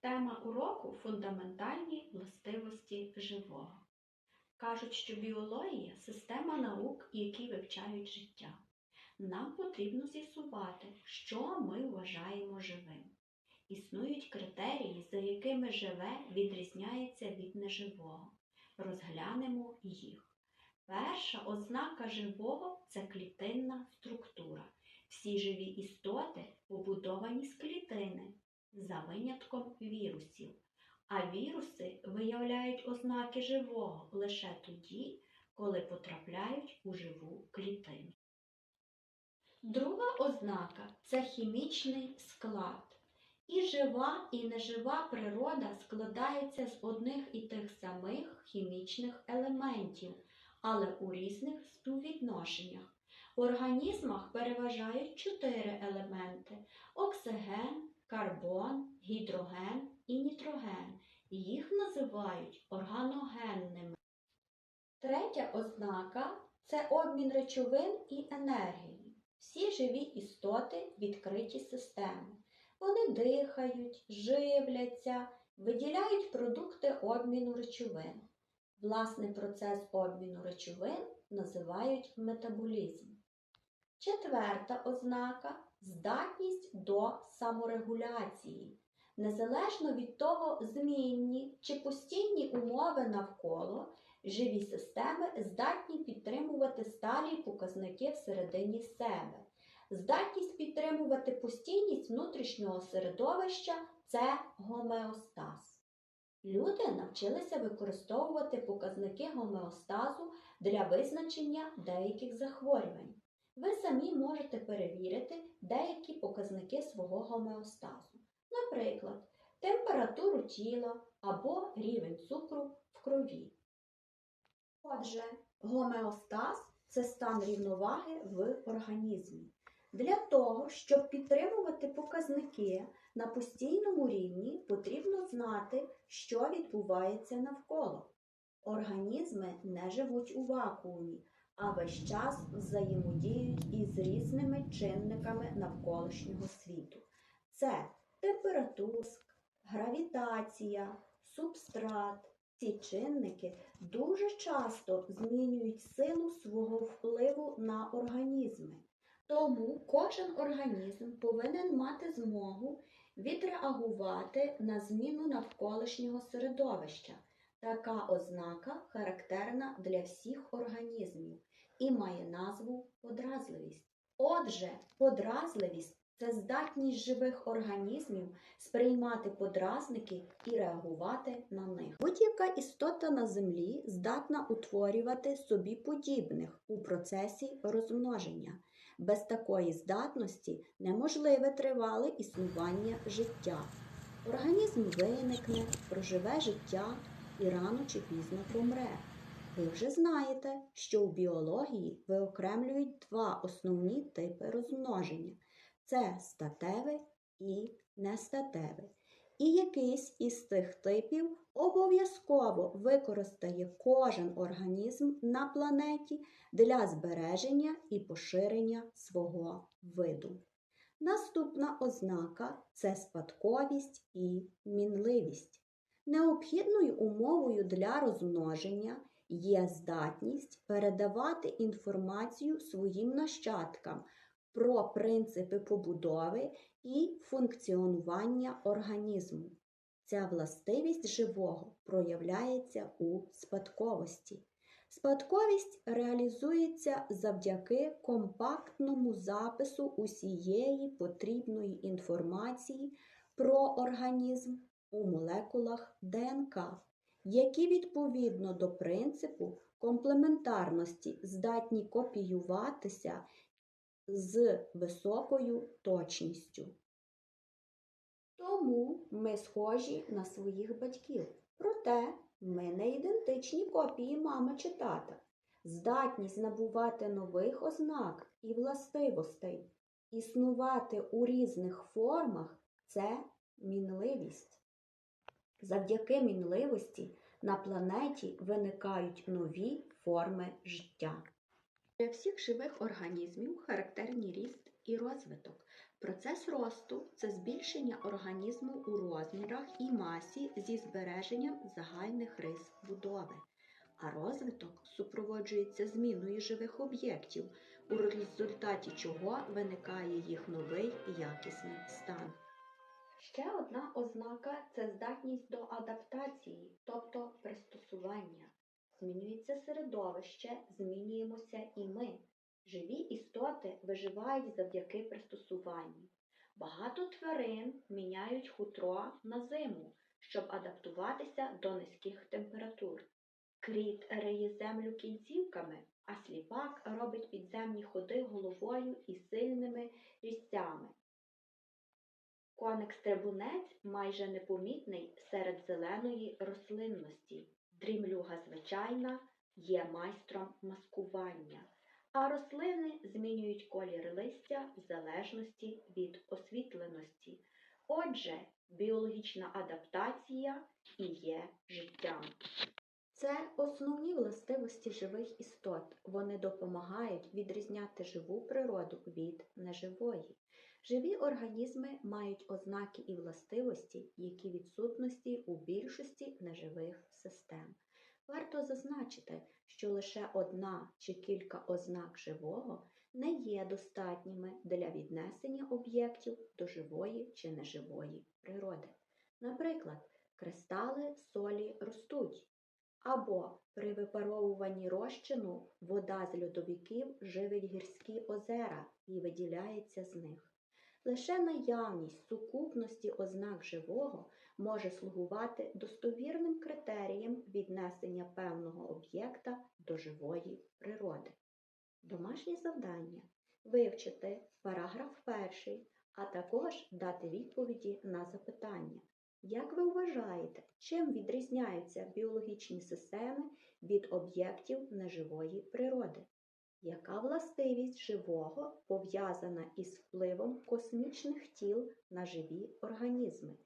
Тема уроку фундаментальні властивості живого. Кажуть, що біологія система наук, які вивчають життя. Нам потрібно з'ясувати, що ми вважаємо живим. Існують критерії, за якими живе відрізняється від неживого. Розглянемо їх. Перша ознака живого це клітинна структура. Всі живі істоти побудовані з клітини, за винятком вірусів. А віруси виявляють ознаки живого лише тоді, коли потрапляють у живу клітину. Друга ознака це хімічний склад. І жива, і нежива природа складається з одних і тих самих хімічних елементів, але у різних співвідношеннях. В організмах переважають чотири елементи оксиген, карбон, гідроген і нітроген. Їх називають органогенними. Третя ознака це обмін речовин і енергії. Всі живі істоти відкриті системи. Вони дихають, живляться, виділяють продукти обміну речовин. Власний процес обміну речовин називають метаболізм. Четверта ознака здатність до саморегуляції. Незалежно від того, змінні чи постійні умови навколо, живі системи здатні підтримувати сталі показники всередині себе. Здатність підтримувати постійність внутрішнього середовища це гомеостаз. Люди навчилися використовувати показники гомеостазу для визначення деяких захворювань. Ви самі можете перевірити деякі показники свого гомеостазу, наприклад, температуру тіла або рівень цукру в крові. Отже, гомеостаз це стан рівноваги в організмі. Для того, щоб підтримувати показники на постійному рівні, потрібно знати, що відбувається навколо. Організми не живуть у вакуумі, а весь час взаємодіють із різними чинниками навколишнього світу. Це температура, гравітація, субстрат. Ці чинники дуже часто змінюють силу свого впливу на організми. Тому кожен організм повинен мати змогу відреагувати на зміну навколишнього середовища. Така ознака характерна для всіх організмів і має назву подразливість. Отже, подразливість це здатність живих організмів сприймати подразники і реагувати на них. Будь-яка істота на землі здатна утворювати собі подібних у процесі розмноження. Без такої здатності неможливе тривале існування життя. Організм виникне, проживе життя і рано чи пізно помре. Ви вже знаєте, що у біології виокремлюють два основні типи розмноження це статеве і нестатеве. І якийсь із цих типів обов'язково використає кожен організм на планеті для збереження і поширення свого виду. Наступна ознака це спадковість і мінливість. Необхідною умовою для розмноження є здатність передавати інформацію своїм нащадкам про принципи побудови і функціонування організму. Ця властивість живого проявляється у спадковості. Спадковість реалізується завдяки компактному запису усієї потрібної інформації про організм у молекулах ДНК, які відповідно до принципу комплементарності здатні копіюватися з високою точністю. Тому ми схожі на своїх батьків. Проте ми не ідентичні копії мами чи тата. Здатність набувати нових ознак і властивостей, існувати у різних формах це мінливість. Завдяки мінливості на планеті виникають нові форми життя. Для всіх живих організмів характерні ріст і розвиток. Процес росту це збільшення організму у розмірах і масі зі збереженням загальних рис будови. А розвиток супроводжується зміною живих об'єктів, у результаті чого виникає їх новий якісний стан. Ще одна ознака це здатність до адаптації, тобто пристосування. Змінюється середовище, змінюємося і ми. Живі істоти виживають завдяки пристосуванню. Багато тварин міняють хутро на зиму, щоб адаптуватися до низьких температур. Кріт риє землю кінцівками, а сліпак робить підземні ходи головою і сильними різцями. Коник-стрибунець майже непомітний серед зеленої рослинності. Дрімлюга звичайна є майстром маскування, а рослини змінюють колір листя в залежності від освітленості. Отже, біологічна адаптація і є життям. Це основні властивості живих істот. Вони допомагають відрізняти живу природу від неживої. Живі організми мають ознаки і властивості, які відсутності у більшості неживих систем. Варто зазначити, що лише одна чи кілька ознак живого не є достатніми для віднесення об'єктів до живої чи неживої природи. Наприклад, кристали солі ростуть, або при випаровуванні розчину вода з льодовиків живить гірські озера і виділяється з них. Лише наявність сукупності ознак живого може слугувати достовірним критерієм віднесення певного об'єкта до живої природи. Домашнє завдання вивчити параграф перший, а також дати відповіді на запитання. Як ви вважаєте, чим відрізняються біологічні системи від об'єктів неживої природи? Яка властивість живого пов'язана із впливом космічних тіл на живі організми?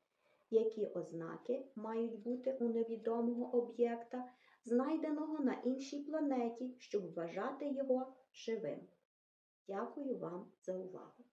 Які ознаки мають бути у невідомого об'єкта, знайденого на іншій планеті, щоб вважати його живим? Дякую вам за увагу!